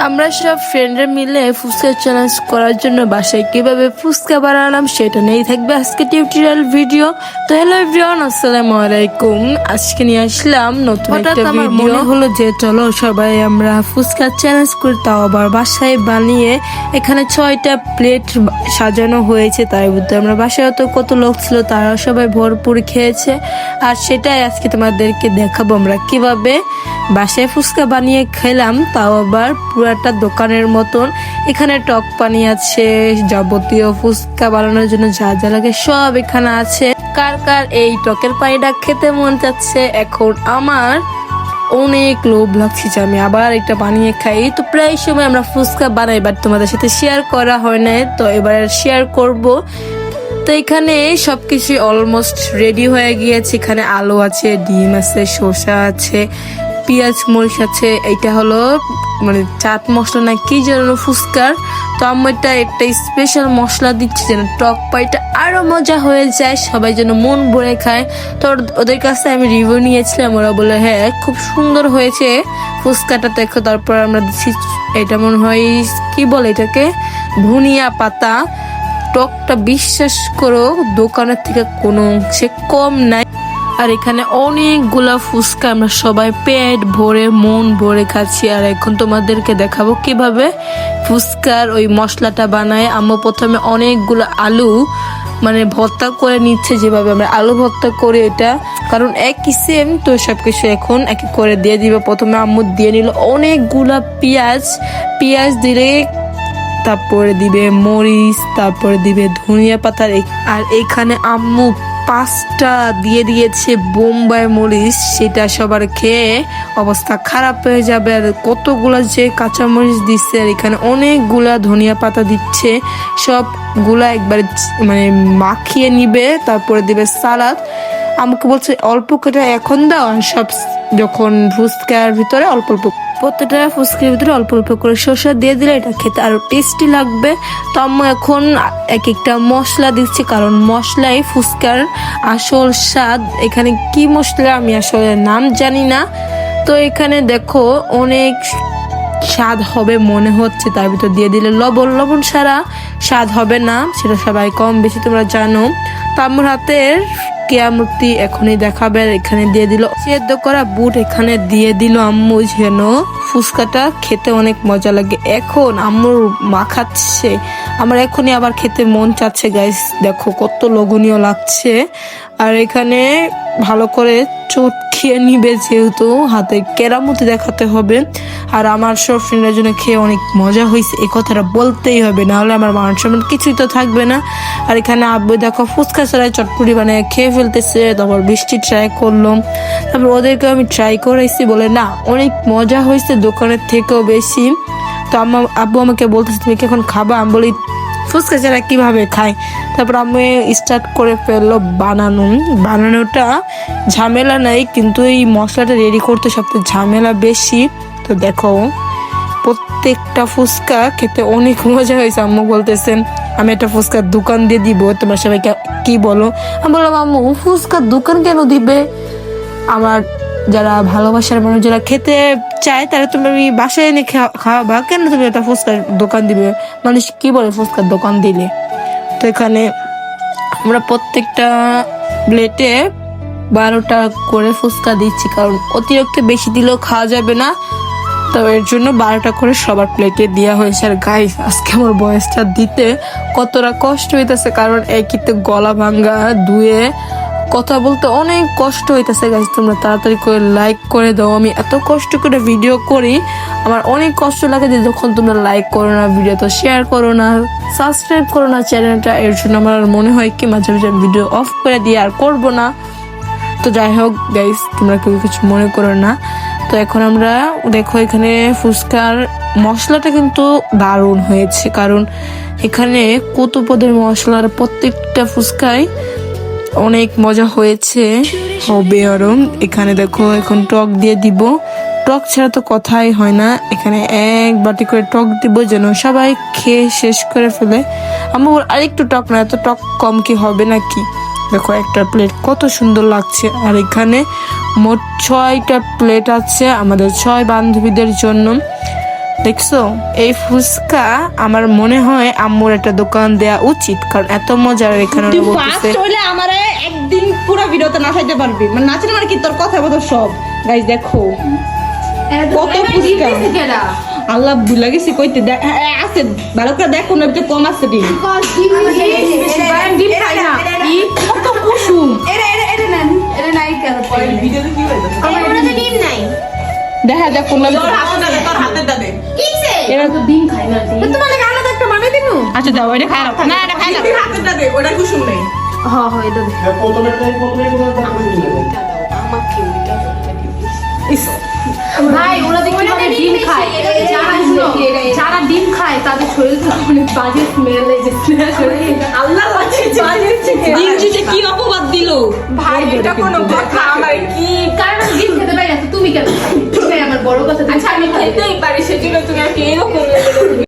আমরা সব ফ্রেন্ডরা মিলে ফুচকা চ্যালেঞ্জ করার জন্য বাসায় কীভাবে ফুচকা বানালাম সেটা নিয়েই থাকবে আজকে টিউটোরিয়াল ভিডিও তো হ্যালো এভরিওয়ান আসসালামু আলাইকুম। আজকে নিয়ে আসলাম নতুন একটা ভিডিও হলো যে চলো সবাই আমরা ফুচকা চ্যালেঞ্জ করি তাও আবার বাসায় বানিয়ে এখানে ছয়টা প্লেট সাজানো হয়েছে তাই বুঝতে আমরা বাসায় তো কত লোক ছিল তারা সবাই ভরপুর খেয়েছে। আর সেটাই আজকে তোমাদেরকে দেখাবো আমরা কীভাবে বাসায় ফুচকা বানিয়ে খেলাম তাও আবার পুরাটা দোকানের মতন। এখানে টক পানি আছে, যাবতীয় ফুচকা বানানোর জন্য যা যা লাগে সব এখানে আছে। কার কার এই টকের পানিটা খেতে মন চাচ্ছে এখন আমার অনেক লোভ লাগছে যে আমি আবার একটা বানিয়ে খাই। তো প্রায় সময় আমরা ফুচকা বানাই বাট তোমাদের সাথে শেয়ার করা হয় না তো এবার শেয়ার করব। তো এখানে সবকিছু অলমোস্ট রেডি হয়ে গিয়েছে। এখানে আলু আছে, ডিম আছে, শসা আছে পেঁয়াজ, মরিচ আছে এটা হলো মানে চাট মশলা না, কি যেন ফুচকার। তো আমি এটা একটা স্পেশাল মশলা দিচ্ছি যেন টক পাইটা আরও মজা হয়ে যায়, সবাই যেন মন ভরে খায়। তো ওদের কাছে আমি রিভিউ নিয়েছিলাম, ওরা বলে হ্যাঁ খুব সুন্দর হয়েছে ফুচকাটা, দেখো, তারপর আমরা দিচ্ছি, এটা মনে হয়, কি বলে এটাকে? ধনিয়া পাতা। টকটা বিশ্বাস করো, দোকানের থেকে কোনো অংশে কম নাই। আর এখানে অনেকগুলা ফুচকা আমরা সবাই পেট ভরে, মন ভরে খাচ্ছি। আর এখন তোমাদেরকে দেখাবো কীভাবে ফুচকার ওই মশলাটা বানায়। আমরা প্রথমে অনেকগুলো আলু মানে ভর্তা করে নিচ্ছে যেভাবে। আমরা আলু ভর্তা করি এটা। কারণ একই সেম, তো সব কিছু এখন এক করে দিয়ে দিবে। প্রথমে আম্মু দিয়ে নিল অনেকগুলা পেঁয়াজ। পেঁয়াজ দিলে তারপরে দিবে মরিচ, তারপরে দিবে ধনিয়া পাতা। আর এখানে আম্মু পাঁচটা দিয়ে দিয়েছে বোম্বাই মরিচ, সেটা সবার খেয়ে অবস্থা খারাপ হয়ে যাবে। আর কতগুলা যে কাঁচামরিচ দিচ্ছে, আর এখানে অনেকগুলা ধনিয়া পাতা দিচ্ছে, সবগুলা একবারে মানে মাখিয়ে নিবে, তারপরে দিবে সালাদ। আমাকে বলছে, অল্প করে এখন দাও সব যখন ফুচকার ভিতরে অল্প অল্প প্রত্যেকটা ফুচকার ভিতরে অল্প অল্প করে শসা দিয়ে দিলে এটা খেতে আরও টেস্টি লাগবে। তো আম্মু এখন এক একটা মশলা দিচ্ছি, কারণ মশলাই, ফুচকার আসল স্বাদ, এখানে কি মশলা আমি আসলে নাম জানি না। তো এখানে দেখো অনেক স্বাদ হবে মনে হচ্ছে, তার ভিতর দিয়ে দিলে লবণ। লবণ ছাড়া স্বাদ হবে না, সেটা সবাই কম বেশি তোমরা জানো। তো আমার হাতের কেয়ামূর্তি এখনই দেখাবে, এখানে দিয়ে দিল। সেদ্ধ করা বুট এখানে দিয়ে দিল আম্মু, যেন ফুচকাটা খেতে অনেক মজা লাগে। এখন আম্মুর মাখাচ্ছে আমার এখনই আবার খেতে মন চাচ্ছে গাইস দেখো কত লোভনীয় লাগছে। আর এখানে ভালো করে চোট খেয়ে নিবে যেহেতু হাতে কেরামতি দেখাতে হবে। আর আমার সব ফ্রেন্ডের জন্য খেয়ে অনেক মজা হয়েছে এই কথাটা বলতেই হবে, না হলে আমার মান সম্মান কিছুই তো থাকবে না। আর এখানে আব্বু দেখো ফুচকা ছাড়াই চটপুরি বানিয়ে খেয়ে ফেলতেছে, তারপর বৃষ্টি ট্রাই করলাম তারপর ওদেরকে আমি ট্রাই করাইছি বলে, না, অনেক মজা হয়েছে দোকানের থেকেও বেশি। তো আমার আব্বু আমাকে বলতেছে, তুমি কি এখন খাবা? আমি বলি ফুচকা ছাড়া কীভাবে খায় তারপর আমি স্টার্ট করে ফেলল বানানো। বানানোটা ঝামেলা নাই, কিন্তু এই মশলাটা রেডি করতে সবচেয়ে ঝামেলা বেশি। তো দেখো, প্রত্যেকটা ফুচকা খেতে অনেক মজা হয়েছে, আম্মু বলতেছেন, আমি একটা ফুচকার দোকান দিয়ে দিব, তোমার সবাই কে- কি বলো? আমি বললাম, আম্মু, ফুচকার দোকান কেন দিবে? আমার যারা ভালোবাসার মানুষ, যারা খেতে চায়, তারা তুমি বাসায় এনে খাওয়া- খাওয়াবা। কেন তুমি একটা ফুচকার দোকান দিবে? মানুষ কি বলে ফুচকার দোকান দিলে? তো এখানে আমরা প্রত্যেকটা প্লেটে বারোটা করে ফুচকা দিচ্ছি, কারণ অতিরিক্ত বেশি দিলেও খাওয়া যাবে না। তো এর জন্য বারোটা করে সবার প্লেটে দেওয়া হয়েছে। আর গাইস আজকে আমার বয়সটা দিতে কতটা কষ্ট হইতেছে, কারণ একইতে গলা ভাঙ্গা ধুয়ে কথা বলতে অনেক কষ্ট হইতেছে গাইস তোমরা তাড়াতাড়ি করে লাইক করে দাও। আমি এত কষ্ট করে ভিডিও করি, আমার অনেক কষ্ট লাগে যে যখন তোমরা লাইক করো না ভিডিও তো শেয়ার করো না সাবস্ক্রাইব করো না চ্যানেলটা এর জন্য আমার মনে হয় কি, মাঝে মাঝে ভিডিও অফ করে দিয়ে আর করব না। তো যাই হোক গাইস তোমরা কেউ কিছু মনে করো না। তো এখন আমরা, দেখো এখানে ফুচকার মশলাটা কিন্তু দারুণ হয়েছে। কারণ এখানে কত পদের মশলার প্রত্যেকটা ফুচকায় অনেক মজা হয়েছে। হবে আরও এখানে দেখো এখন টক দিয়ে দিব। টক ছাড়া তো কথাই হয় না। এখানে এক বাটি করে টক দিব যেন সবাই খেয়ে শেষ করে ফেলে। আমার আরেকটু টক না এত টক কম কি হবে নাকি? দেখো একটা প্লেট কত সুন্দর লাগছে। আর এখানে মোট ছয়টা প্লেট আছে আমাদের ছয় বান্ধবীদের জন্য। দেখছ? এই ফুচকা আমার মনে হয় আম্মুর একটা দোকান দেয়া উচিত। কারণ এত মজার এখানে বলতেছে পুরো ভিডিওতে নাচাইতে পারবি। মানে নাচের মানে কি তোর কথা বলতো সব। গাইস দেখো। কত ফুচকা আল্লাহ ভুলে গেছি কইতে দে- আছে। ভালো করে দেখো না একটু কম আছে ডিম। কত কুসুম। দেখা যাক কোন এরা তো ডিম খায় না ডিম। আচ্ছা দাও এটা খাই নাও। না এটা খাই না প্রথমেরটাই প্রথমে কোনো ভাই ওরা দেখি মানে ডিম খায়? যারা যারা ডিম খায় তাদের শরীর থেকে অনেক বাজে স্মেল এই যে আল্লাহ ডিম কি অপবাদ দিল? ভাই এটা কোনো কথা আমার কি? কারণ ডিম খেতে পারি না তুমি কেন? আমার বড় কথা তুমি আচ্ছা আমি খেতেই পারি সেজন্য তুমি আমাকে এরকম